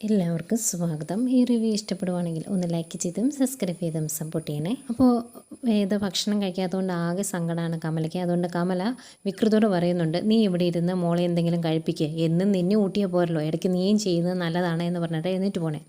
എല്ലാവർക്കും സ്വാഗതം. ഈ റിവ്യൂ ഇഷ്ടപ്പെടുവാണെങ്കിൽ ഒന്ന് ലൈക്ക് ചെയ്തും സബ്സ്ക്രൈബ് ചെയ്തും സപ്പോർട്ട് ചെയ്യണേ. അപ്പോൾ വേദ ഭക്ഷണം കഴിക്കാത്തതുകൊണ്ട് ആകെ സങ്കടമാണ് കമലയ്ക്ക്. അതുകൊണ്ട് കമല വികൃതോട് പറയുന്നുണ്ട് നീ ഇവിടെ ഇരുന്ന് മോളെ എന്തെങ്കിലും കഴിപ്പിക്കുക എന്നും നിന്നെ ഊട്ടിയാൽ പോരല്ലോ. ഇടയ്ക്ക് നീയും ചെയ്യുന്നത് നല്ലതാണ് എന്ന് പറഞ്ഞിട്ട് എന്നിട്ട് പോണേ.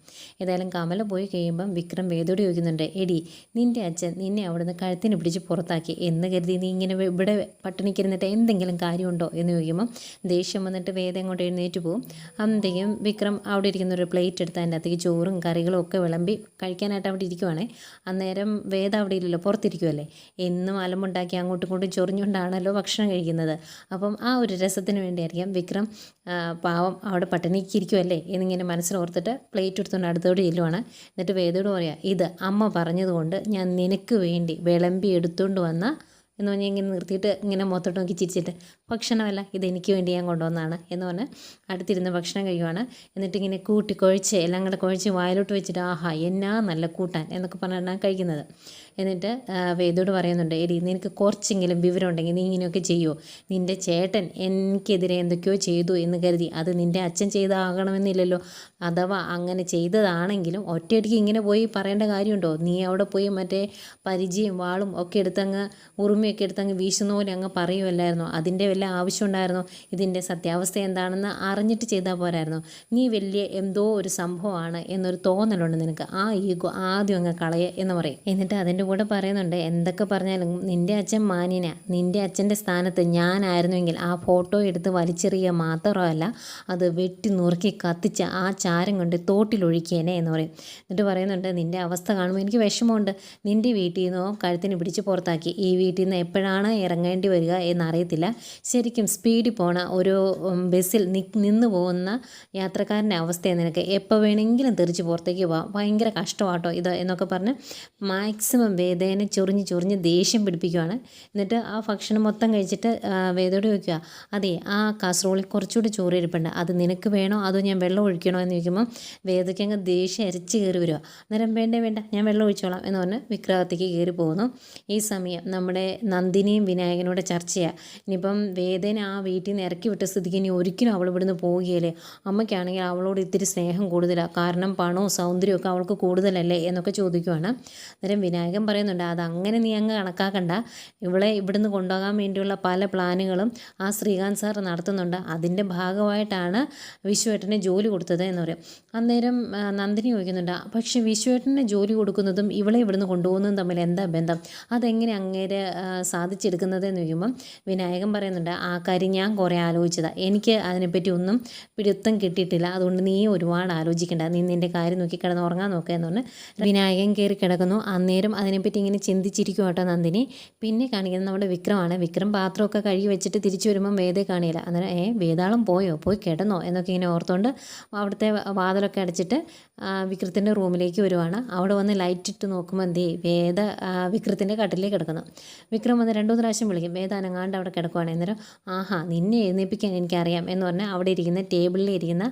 ഏതായാലും കമല പോയി കഴിയുമ്പം വിക്രം വേദോട് ചോദിക്കുന്നുണ്ട് എടി നിന്റെ അച്ഛൻ നിന്നെ അവിടുന്ന് കഴുത്തിന് പിടിച്ച് പുറത്താക്കി എന്ന് കരുതി നീ ഇങ്ങനെ ഇവിടെ പട്ടിണിക്കിരുന്നിട്ട് എന്തെങ്കിലും കാര്യമുണ്ടോ? എന്ന് ചോദിക്കുമ്പം ദേഷ്യം വന്നിട്ട് വേദം കൊണ്ട് എഴുന്നേറ്റ് പോകും അന്നത്തേക്കും വിക്രം അവിടെ ഇരിക്കുന്ന. ഒരു പ്ലേറ്റ് എടുത്ത് അതിന്റെ അകത്തേക്ക് ചോറും കറികളും ഒക്കെ വിളമ്പി കഴിക്കാനായിട്ട് അവിടെ ഇരിക്കുവാണേ. അന്നേരം വേദ അവിടെ ഇല്ലല്ലോ പുറത്തിരിക്കുമല്ലേ എന്നും അലമ്പുണ്ടാക്കി അങ്ങോട്ടും ഇങ്ങോട്ടും ചൊറിഞ്ഞുകൊണ്ടാണല്ലോ ഭക്ഷണം കഴിക്കുന്നത്. അപ്പം ആ ഒരു രസത്തിന് വേണ്ടിയായിരിക്കാം വിക്രം പാവം അവിടെ പട്ടിണിക്ക് പട്ടിണിക്കിരിക്കുമല്ലേ എന്നിങ്ങനെ മനസ്സിലോർത്തിട്ട് പ്ലേറ്റ് എടുത്തുകൊണ്ട് അടുത്തോട് ചെല്ലുവാണ്. എന്നിട്ട് വേദയോട് പറയാം ഇത് അമ്മ പറഞ്ഞതുകൊണ്ട് ഞാൻ നിനക്ക് വേണ്ടി വിളമ്പി എടുത്തുകൊണ്ട് വന്ന എന്ന് പറഞ്ഞാൽ ഇങ്ങനെ നിർത്തിയിട്ട് ഇങ്ങനെ മുഖത്തോട്ട് നോക്കി ചിരിച്ചിട്ട് ഭക്ഷണമല്ല ഇത് എനിക്ക് വേണ്ടി ഞാൻ കൊണ്ടുവന്നതാണ് എന്ന് പറഞ്ഞ് അടുത്തിരുന്ന് ഭക്ഷണം കഴിയുവാണ് എന്നിട്ട് ഇങ്ങനെ കൂട്ടി കുഴച്ച് എല്ലാം കൂടെ കുഴച്ച് വായിലോട്ട് വെച്ചിട്ട് ആഹാ എന്നാ നല്ല കൂട്ടാൻ എന്നൊക്കെ പറഞ്ഞാണ് കഴിക്കുന്നത്. എന്നിട്ട് വേദോട് പറയുന്നുണ്ട് എടി നിനക്ക് കുറച്ചെങ്കിലും വിവരം ഉണ്ടെങ്കിൽ നീ ഇങ്ങനെയൊക്കെ ചെയ്യുമോ നിന്റെ ചേട്ടൻ എനിക്കെതിരെ എന്തൊക്കെയോ ചെയ്തു എന്ന് കരുതി. അത് നിന്റെ അച്ഛൻ ചെയ്താകണമെന്നില്ലല്ലോ. അഥവാ അങ്ങനെ ചെയ്തതാണെങ്കിലും ഒറ്റയടിക്ക് ഇങ്ങനെ പോയി പറയേണ്ട കാര്യമുണ്ടോ? നീ അവിടെ പോയി മറ്റേ പരിചയം വാളും ഒക്കെ എടുത്തങ്ങ് ഉറുമയൊക്കെ എടുത്തങ്ങ് വീശുന്ന പോലെ അങ്ങ് പറയുമല്ലായിരുന്നോ അതിന്റെ വല്ല ആവശ്യം ഉണ്ടായിരുന്നോ? ഇതിന്റെ സത്യാവസ്ഥ എന്താണെന്ന് അറിഞ്ഞിട്ട് ചെയ്താൽ പോരായിരുന്നോ? നീ വലിയ എന്തോ ഒരു സംഭവമാണ് എന്നൊരു തോന്നലുണ്ട് നിനക്ക്. ആ ഈഗോ ആദ്യം അങ്ങ് കളയ എന്ന് പറയും. എന്നിട്ട് അതിന്റെ കൂടെ പറയുന്നുണ്ട് എന്തൊക്കെ പറഞ്ഞാലും നിന്റെ അച്ഛൻ മാന്യന. നിന്റെ അച്ഛന്റെ സ്ഥാനത്ത് ഞാനായിരുന്നുവെങ്കിൽ ആ ഫോട്ടോ എടുത്ത് വലിച്ചെറിയുക മാത്രമല്ല അത് വെട്ടി നുറുക്കി കത്തിച്ച് ആ ചാരം കൊണ്ട് തോട്ടിലൊഴിക്കേനെ എന്ന് പറയും. എന്നിട്ട് പറയുന്നുണ്ട് നിന്റെ അവസ്ഥ കാണുമ്പോൾ എനിക്ക് വിഷമമുണ്ട്. നിന്റെ വീട്ടിൽ നിന്നോ കഴുത്തിന് പിടിച്ച് പുറത്താക്കി. ഈ വീട്ടിൽ നിന്ന് എപ്പോഴാണ് ഇറങ്ങേണ്ടി വരിക എന്നറിയത്തില്ല. ശരിക്കും സ്പീഡിൽ പോണ ഒരു ബസ്സിൽ നിന്ന് പോകുന്ന യാത്രക്കാരന്റെ അവസ്ഥയെ നിനക്ക്. എപ്പോൾ വേണമെങ്കിലും തെറിച്ച് പുറത്തേക്ക് പോവാം. ഭയങ്കര കഷ്ടമാട്ടോ ഇത് എന്നൊക്കെ പറഞ്ഞ് മാക്സിമം വേദേനെ ചൊറിഞ്ഞ് ചൊറിഞ്ഞ് ദേഷ്യം പിടിപ്പിക്കുകയാണ് എന്നിട്ട് ആ ഭക്ഷണം മൊത്തം കഴിച്ചിട്ട് വേദയോട് ചോദിക്കുക അതെ ആ കാസറോളിൽ കുറച്ചുകൂടി ചോറ് ഇരിപ്പുണ്ട്. അത് നിനക്ക് വേണോ? അതോ ഞാൻ വെള്ളം ഒഴിക്കണോ? എന്ന് ചോദിക്കുമ്പോൾ വേദയ്ക്ക് അങ്ങ് ദേഷ്യം അരച്ച് കയറി വരിക. അന്നേരം വേണ്ട വേണ്ട ഞാൻ വെള്ളം ഒഴിച്ചോളാം എന്ന് പറഞ്ഞ് വിക്രഹത്തേക്ക് കയറി പോകുന്നു. ഈ സമയം നമ്മുടെ നന്ദിനിയും വിനായകനോട് ചർച്ചയാണ് ഇനിയിപ്പം വേദന ആ വീട്ടിൽ നിന്ന് ഇറക്കി വിട്ട സ്ഥിതിക്ക് ഇനി ഒരിക്കലും അവൾ ഇവിടുന്ന് പോവുകയല്ലേ. അമ്മയ്ക്കാണെങ്കിൽ അവളോട് ഇത്തിരി സ്നേഹം കൂടുതലാണ് കാരണം പണവും സൗന്ദര്യവും ഒക്കെ അവൾക്ക് കൂടുതലല്ലേ എന്നൊക്കെ ചോദിക്കുവാണ്. അന്നേരം വിനായകൻ പറയുന്നുണ്ട് അത് അങ്ങനെ നീ അങ്ങ് കണക്കാക്കണ്ട. ഇവളെ ഇവിടുന്ന് കൊണ്ടുപോകാൻ വേണ്ടിയുള്ള പല പ്ലാനുകളും ആ ശ്രീകാന്ത് സാർ നടത്തുന്നുണ്ട്. അതിന്റെ ഭാഗമായിട്ടാണ് വിശ്വേട്ടനെ ജോലി കൊടുത്തത് എന്ന് പറയും അന്നേരം നന്ദിനി ചോദിക്കുന്നുണ്ട് പക്ഷേ വിശ്വേട്ടനെ ജോലി കൊടുക്കുന്നതും ഇവളെ ഇവിടുന്ന് കൊണ്ടുപോകുന്നതും തമ്മിൽ എന്താ ബന്ധം? അതെങ്ങനെ അങ്ങേരെ സാധിച്ചെടുക്കുന്നത് എന്ന് ചോദിക്കുമ്പം വിനായകൻ പറയുന്നുണ്ട് ആ കാര്യം ഞാൻ കുറേ ആലോചിച്ചതാണ് എനിക്ക് അതിനെപ്പറ്റി ഒന്നും പിടുത്തം കിട്ടിയിട്ടില്ല. അതുകൊണ്ട് നീ ഒരുപാട് ആലോചിക്കേണ്ട. നീ നിന്റെ കാര്യം നോക്കി കിടന്ന് ഉറങ്ങാൻ നോക്കുക എന്ന് പറഞ്ഞ് വിനായകൻ കയറി കിടക്കുന്നു. അന്നേരം അതിനെപ്പറ്റി ഇങ്ങനെ ചിന്തിച്ചിരിക്കും കേട്ടോ നന്ദിനി. പിന്നെ കാണിക്കുന്നത് നമ്മുടെ വിക്രമാണ്. വിക്രം പാത്രമൊക്കെ കഴുകി വെച്ചിട്ട് തിരിച്ചു വരുമ്പം വേദേ കാണിയില്ല അന്നേരം ഏ വേദാളം പോയോ? പോയി കിടന്നോ? എന്നൊക്കെ ഇങ്ങനെ ഓർത്തുകൊണ്ട് അവിടുത്തെ വാതിലൊക്കെ അടച്ചിട്ട് വിക്രത്തിന്റെ റൂമിലേക്ക് വരുവാണ്. അവിടെ വന്ന് ലൈറ്റ് ഇട്ട് നോക്കുമ്പോൾ എന്തേ വേദ വിക്രത്തിന്റെ കട്ടിലേക്ക് കിടക്കുന്നു. വിക്രം വന്ന് രണ്ടു മൂന്ന് പ്രാവശ്യം വിളിക്കും വേദ അനങ്ങാണ്ട് അവിടെ കിടക്കുവാണ്. അന്നേരം ആഹാ നിന്നെ എഴുന്നേൽപ്പിക്കാൻ എനിക്കറിയാം എന്ന് പറഞ്ഞാൽ അവിടെ ഇരിക്കുന്ന ടേബിളിൽ ഇരിക്കുന്ന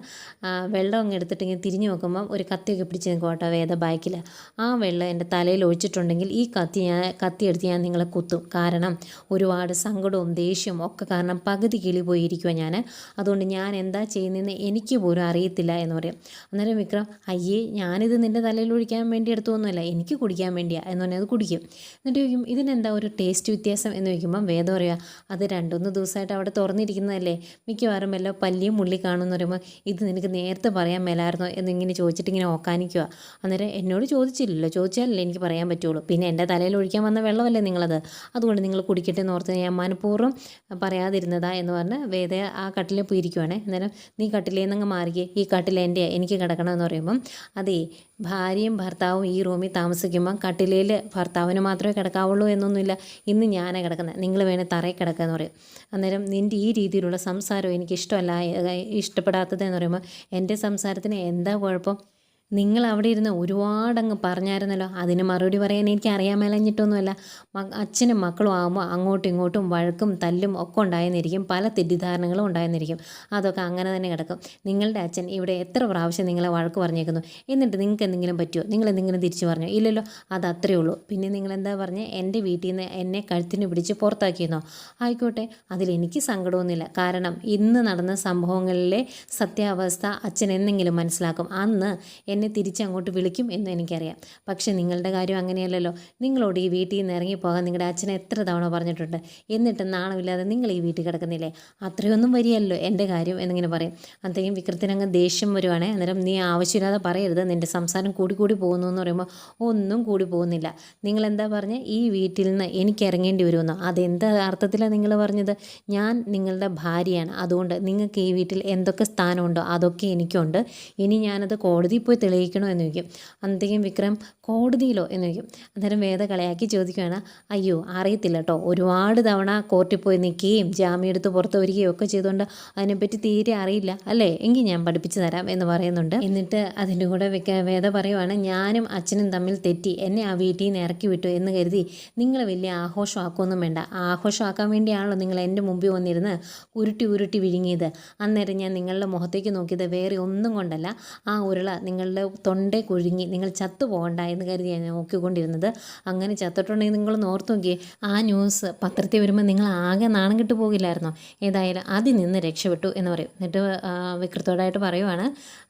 വെള്ളം അങ്ങ് എടുത്തിട്ട് ഇങ്ങനെ തിരിഞ്ഞു നോക്കുമ്പം ഒരു കത്തിയൊക്കെ പിടിച്ച് നിൽക്കും കേട്ടോ വേദ ബാക്കിൽ ആ വെള്ളം എന്റെ തലയിൽ ഒഴിച്ചിട്ടുണ്ടെങ്കിൽ ഈ കത്തി ഞാൻ കത്തി എടുത്ത് ഞാൻ നിങ്ങളെ കുത്തും. കാരണം ഒരുപാട് സങ്കടവും ദേഷ്യവും ഒക്കെ കാരണം പകുതി കിളി പോയിരിക്കുക ഞാൻ അതുകൊണ്ട് ഞാൻ എന്താ ചെയ്യുന്നതെന്ന് എനിക്ക് പോലും അറിയത്തില്ല എന്ന് പറയും. അന്നേരം വിക്രം അയ്യേ ഞാനിത് നിന്റെ തലയിൽ ഒഴിക്കാൻ വേണ്ടി എടുത്തൊന്നുമല്ല എനിക്ക് കുടിക്കാൻ വേണ്ടിയാ. എന്ന് പറഞ്ഞാൽ അത് കുടിക്കും. എന്നിട്ട് ചോദിക്കും ഇതിനെന്താ ഒരു ടേസ്റ്റ് വ്യത്യാസം? എന്ന് ചോദിക്കുമ്പം വേദം പറയുക അത് രണ്ടൊന്ന് ദിവസമായിട്ട് അവിടെ തുറന്നിരിക്കുന്നതല്ലേ. മിക്കവാറും വല്ല പല്ലിയും മുള്ളി കാണുമെന്ന് പറയുമ്പോൾ ഇത് നിനക്ക് നേരത്തെ പറയാൻ മേലായിരുന്നോ? എന്നിങ്ങനെ ചോദിച്ചിട്ട് ഇങ്ങനെ ഓക്കാനിക്കുക അന്നേരം എന്നോട് ചോദിച്ചില്ലല്ലോ ചോദിച്ചാലല്ലേ എനിക്ക് പറയാൻ പറ്റുള്ളൂ. പിന്നെ എന്റെ തലയിൽ ഒഴിക്കാൻ വന്ന വെള്ളമല്ലേ നിങ്ങളത്? അതുകൊണ്ട് നിങ്ങൾ കുടിക്കട്ടെ എന്ന് ഓർത്ത് ഞാൻ മനഃപൂർവം പറയാതിരുന്നതാ എന്ന് പറഞ്ഞ് വേദ ആ കട്ടിലെ പോയിരിക്കുവാണേ. അന്നേരം നീ കട്ടിലേന്നങ്ങ് മാറിയേ ഈ കട്ടിൽ എന്റെ എനിക്ക് കിടക്കണമെന്ന് പറയുമ്പം അതേ ഭാര്യയും ഭർത്താവും ഈ റൂമിൽ താമസിക്കുമ്പം കട്ടിലയിൽ ഭർത്താവിന് മാത്രമേ കിടക്കാവുള്ളൂ എന്നൊന്നുമില്ല. ഇന്ന് ഞാനാണ് കിടക്കുന്നത് നിങ്ങൾ വേണേൽ തറയിൽ കിടക്കുക എന്ന് പറയും. അന്നേരം നിന്റെ ഈ രീതിയിലുള്ള സംസാരം എനിക്ക് ഇഷ്ടമല്ല ഇഷ്ടപ്പെടാത്തതെന്ന് പറയുമ്പോൾ എന്റെ സംസാരത്തിന് എന്താ കുഴപ്പം? നിങ്ങൾ അവിടെ ഇരുന്ന് ഒരുപാടങ്ങ് പറഞ്ഞായിരുന്നല്ലോ. അതിന് മറുപടി പറയാൻ എനിക്ക് അറിയാൻ മേലഞ്ഞിട്ടൊന്നുമല്ല അച്ഛനും മക്കളും ആകുമ്പോൾ അങ്ങോട്ടും ഇങ്ങോട്ടും വഴക്കും തല്ലും ഒക്കെ ഉണ്ടായെന്നിരിക്കും. പല തെറ്റിദ്ധാരണകളും ഉണ്ടായെന്നിരിക്കും. അതൊക്കെ അങ്ങനെ തന്നെ കിടക്കും. നിങ്ങളുടെ അച്ഛൻ ഇവിടെ എത്ര പ്രാവശ്യം നിങ്ങളെ വഴക്ക് പറഞ്ഞേക്കുന്നു? എന്നിട്ട് നിങ്ങൾക്ക് എന്തെങ്കിലും പറ്റുമോ നിങ്ങൾ എന്തെങ്കിലും തിരിച്ചു പറഞ്ഞോ? ഇല്ലല്ലോ. അത് അത്രയേ ഉള്ളൂ. പിന്നെ നിങ്ങൾ എന്താ പറഞ്ഞ്? എന്റെ വീട്ടിൽ നിന്ന് എന്നെ കഴുത്തിന് പിടിച്ച് പുറത്താക്കിയെന്നോ? ആയിക്കോട്ടെ. അതിലെനിക്ക് സങ്കടമൊന്നുമില്ല. കാരണം ഇന്ന് നടന്ന സംഭവങ്ങളിലെ സത്യാവസ്ഥ അച്ഛൻ എന്തെങ്കിലും മനസ്സിലാക്കും. അന്ന് എന്നെ തിരിച്ചങ്ങോട്ട് വിളിക്കും എന്ന് എനിക്കറിയാം. പക്ഷേ നിങ്ങളുടെ കാര്യം അങ്ങനെയല്ലല്ലോ. നിങ്ങളോട് ഈ വീട്ടിൽ നിന്ന് ഇറങ്ങിപ്പോകാൻ നിങ്ങളുടെ അച്ഛനെ എത്ര തവണ പറഞ്ഞിട്ടുണ്ട്? എന്നിട്ട് നാണമില്ലാതെ നിങ്ങൾ ഈ വീട്ടിൽ കിടക്കുന്നില്ലേ? അത്രയൊന്നും വരികയല്ലോ എന്റെ കാര്യം എന്നിങ്ങനെ പറയും. അത്രയും വിക്രത്തിനങ്ങ് ദേഷ്യം വരുവാണേ. അന്നേരം നീ ആവശ്യമില്ലാതെ പറയരുത്. നിന്റെ സംസാരം കൂടി കൂടി പോകുന്നു എന്ന് പറയുമ്പോൾ ഒന്നും കൂടി പോകുന്നില്ല. നിങ്ങളെന്താ പറഞ്ഞ്? ഈ വീട്ടിൽ നിന്ന് എനിക്ക് ഇറങ്ങേണ്ടി വരുമെന്നോ? അതെന്താ അർത്ഥത്തിലാണ് നിങ്ങൾ പറഞ്ഞത്? ഞാൻ നിങ്ങളുടെ ഭാര്യയാണ്. അതുകൊണ്ട് നിങ്ങൾക്ക് ഈ വീട്ടിൽ എന്തൊക്കെ സ്ഥാനമുണ്ടോ? അതൊക്കെ എനിക്കുണ്ട്. ഇനി ഞാനത് കോടതിയിൽ പോയി തെളിയിക്കണോ എന്ന് ചോദിക്കും. അന്നത്തേക്കും വിക്രം കോടതിയിലോ എന്ന് ചോദിക്കും. അന്നേരം വേദ കളയാക്കി ചോദിക്കുകയാണ് അയ്യോ അറിയത്തില്ല കേട്ടോ ഒരുപാട് തവണ കോർട്ടിൽ പോയി നിൽക്കുകയും ജാമ്യം എടുത്ത് പുറത്ത് വരികയും ഒക്കെ ചെയ്തുകൊണ്ട് അതിനെപ്പറ്റി തീരെ അറിയില്ല അല്ലേ? എങ്കിൽ ഞാൻ പഠിപ്പിച്ചു തരാം എന്ന് പറയുന്നുണ്ട്. എന്നിട്ട് അതിന്റെ കൂടെ വേദ പറയുവാണ് ഞാനും അച്ഛനും തമ്മിൽ തെറ്റി. എന്നെ ആ വീട്ടിൽ നിന്ന് ഇറക്കി വിട്ടു എന്ന് കരുതി നിങ്ങൾ വലിയ ആഘോഷമാക്കുമൊന്നും വേണ്ട. ആഘോഷമാക്കാൻ വേണ്ടിയാണല്ലോ നിങ്ങൾ എന്റെ മുമ്പിൽ വന്നിരുന്ന് ഉരുട്ടി ഉരുട്ടി വിഴുങ്ങിയത്. അന്നേരം ഞാൻ നിങ്ങളുടെ മുഖത്തേക്ക് നോക്കിയത് വേറെ ഒന്നും കൊണ്ടല്ല. ആ ഉരുള നിങ്ങളുടെ തൊണ്ടേ കുഴുങ്ങി നിങ്ങൾ ചത്തു പോകണ്ട എന്ന് കരുതി ഞാൻ നോക്കിക്കൊണ്ടിരുന്നത്. അങ്ങനെ ചത്തിട്ടുണ്ടെങ്കിൽ നിങ്ങൾ ഓർത്ത് നോക്കിയേ ആ ന്യൂസ് പത്രത്തിൽ വരുമ്പോൾ നിങ്ങൾ ആകെ നാണം കിട്ടു പോകില്ലായിരുന്നോ? ഏതായാലും അതിൽ നിന്ന് രക്ഷപ്പെട്ടു എന്ന് പറയും. എന്നിട്ട് വികൃതോടായിട്ട് പറയുവാണ്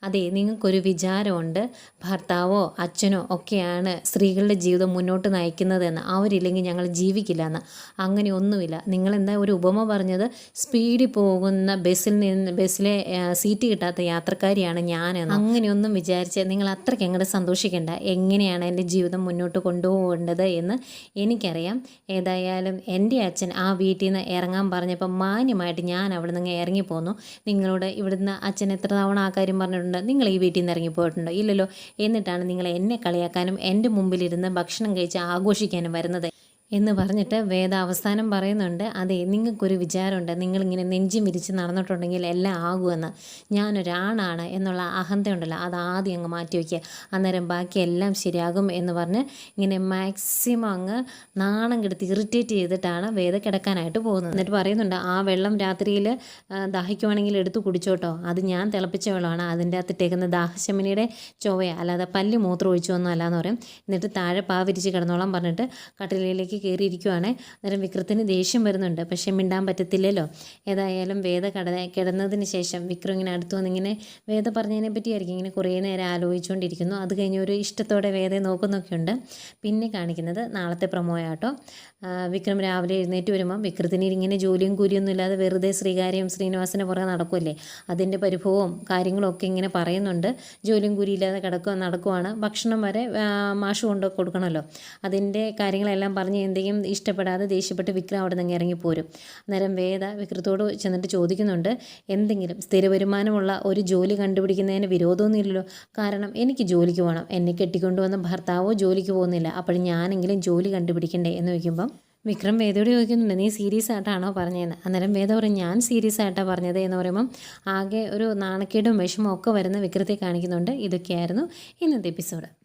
അതെ നിങ്ങൾക്കൊരു വിചാരമുണ്ട്. ഭർത്താവോ അച്ഛനോ ഒക്കെയാണ് സ്ത്രീകളുടെ ജീവിതം മുന്നോട്ട് നയിക്കുന്നതെന്ന്. അവരില്ലെങ്കിൽ ഞങ്ങൾ ജീവിക്കില്ല എന്ന്. അങ്ങനെ ഒന്നുമില്ല. നിങ്ങളെന്താ ഒരു ഉപമ പറഞ്ഞത്? സ്പീഡിൽ പോകുന്ന ബസ്സിൽ നിന്ന് ബസ്സിലെ സീറ്റ് കിട്ടാത്ത യാത്രക്കാരിയാണ് ഞാനെന്ന്. അങ്ങനെയൊന്നും വിചാരിച്ച് നിങ്ങൾ അത്രയ്ക്ക് അങ്ങോട്ട് സന്തോഷിക്കേണ്ട. എങ്ങനെയാണ് എന്റെ ജീവിതം മുന്നോട്ട് കൊണ്ടുപോകേണ്ടത് എന്ന് എനിക്കറിയാം. ഏതായാലും എന്റെ അച്ഛൻ ആ വീട്ടിൽ നിന്ന് ഇറങ്ങാൻ പറഞ്ഞപ്പോൾ മാന്യമായിട്ട് ഞാൻ അവിടെ നിന്ന് ഇറങ്ങിപ്പോന്നു. നിങ്ങളോട് ഇവിടുന്ന് അച്ഛൻ എത്ര തവണ ആ കാര്യം പറഞ്ഞിട്ടുണ്ട്? നിങ്ങൾ ഈ വീട്ടിൽ നിന്ന് ഇറങ്ങി ഇറങ്ങിപ്പോയിട്ടുണ്ടോ? ഇല്ലല്ലോ. എന്നിട്ടാണ് നിങ്ങൾ എന്നെ കളിയാക്കാനും എന്റെ മുമ്പിലിരുന്ന് ഭക്ഷണം കഴിച്ച് ആഘോഷിക്കാനും വരുന്നത്. എന്ന് പറഞ്ഞിട്ട് വേദ അവസാനം പറയുന്നുണ്ട് അതെ നിങ്ങൾക്കൊരു വിചാരമുണ്ട്. നിങ്ങളിങ്ങനെ നെഞ്ചും വിരിച്ച് നടന്നിട്ടുണ്ടെങ്കിൽ എല്ലാം ആകുമെന്ന്. ഞാനൊരാണാണ് എന്നുള്ള അഹന്ത ഉണ്ടല്ലോ അത് ആദ്യം അങ്ങ് മാറ്റി വയ്ക്കുക അന്നേരം ബാക്കി എല്ലാം ശരിയാകും എന്ന് പറഞ്ഞ് ഇങ്ങനെ മാക്സിമം അങ്ങ് നാണം കെടുത്തി ഇറിറ്റേറ്റ് ചെയ്തിട്ടാണ് വേദ കിടക്കാനായിട്ട് പോകുന്നത്. എന്നിട്ട് പറയുന്നുണ്ട് ആ വെള്ളം രാത്രിയിൽ ദാഹിക്കുവാണെങ്കിൽ എടുത്ത് കുടിച്ചോട്ടോ. അത് ഞാൻ തിളപ്പിച്ച വെള്ളമാണ്. അതിന്റെ അകത്ത് ഇട്ടേക്കുന്ന ദാഹശമിനിയുടെ ചൊവ്വയ. അല്ലാതെ പല്ല് മൂത്രം ഒഴിച്ചൊന്നും അല്ല എന്ന് പറയും. എന്നിട്ട് താഴെ പാവിരിച്ച് കിടന്നോളാം പറഞ്ഞിട്ട് കട്ടിലേക്ക് കയറിയിരിക്കുവാണേ. അന്നേരം വിക്രത്തിന് ദേഷ്യം വരുന്നുണ്ട്. പക്ഷേ മിണ്ടാൻ പറ്റത്തില്ലല്ലോ. ഏതായാലും വേദ കട കിടന്നതിന് ശേഷം വിക്രം ഇങ്ങനെ അടുത്ത് വന്നിങ്ങനെ വേദ പറഞ്ഞതിനെ പറ്റിയായിരിക്കും ഇങ്ങനെ കുറേ നേരം ആലോചിച്ചുകൊണ്ടിരിക്കുന്നു. അത് കഴിഞ്ഞ് ഒരു ഇഷ്ടത്തോടെ വേദയെ നോക്കുന്നൊക്കെയുണ്ട്. പിന്നെ കാണിക്കുന്നത് നാളത്തെ പ്രമോയാട്ടോ. വിക്രം രാവിലെ എഴുന്നേറ്റ് വരുമ്പോൾ വിക്രത്തിന് ഇങ്ങനെ ജോലിയും കൂലിയൊന്നും ഇല്ലാതെ വെറുതെ ശ്രീകാര്യം ശ്രീനിവാസിനെ പുറകെ നടക്കുമല്ലേ അതിന്റെ പരിഭവവും കാര്യങ്ങളും ഒക്കെ ഇങ്ങനെ പറയുന്നുണ്ട്. ജോലിയും കൂലിയില്ലാതെ കിടക്കുക നടക്കുവാണ്. ഭക്ഷണം വരെ മാഷ് കൊണ്ട് കൊടുക്കണമല്ലോ. അതിന്റെ കാര്യങ്ങളെല്ലാം പറഞ്ഞ് എന്തെങ്കിലും ഇഷ്ടപ്പെടാതെ ദേഷ്യപ്പെട്ട് വിക്രം അവിടെ നിന്ന് ഇറങ്ങിപ്പോരും അന്നേരം വേദ വിക്രത്തോട് ചെന്നിട്ട് ചോദിക്കുന്നുണ്ട് എന്തെങ്കിലും സ്ഥിര വരുമാനമുള്ള ഒരു ജോലി കണ്ടുപിടിക്കുന്നതിന് വിരോധമൊന്നുമില്ലല്ലോ. കാരണം എനിക്ക് ജോലിക്ക് പോകണം. എന്നെ കെട്ടിക്കൊണ്ടുവന്ന ഭർത്താവോ ജോലിക്ക് പോകുന്നില്ല. അപ്പോൾ ഞാനെങ്കിലും ജോലി കണ്ടുപിടിക്കണ്ടേ? എന്ന് ചോദിക്കുമ്പം വിക്രം വേദയോട് ചോദിക്കുന്നുണ്ട് നീ സീരിയസ് ആയിട്ടാണോ പറഞ്ഞതെന്ന് അന്നേരം വേദ പറയും ഞാൻ സീരിയസ് ആയിട്ടാണ് പറഞ്ഞത് എന്ന് പറയുമ്പം ആകെ ഒരു നാണക്കേടും വിഷമവും ഒക്കെ വരുന്ന വിക്രത്തെ കാണിക്കുന്നുണ്ട്. ഇതൊക്കെയായിരുന്നു ഇന്നത്തെ എപ്പിസോഡ്.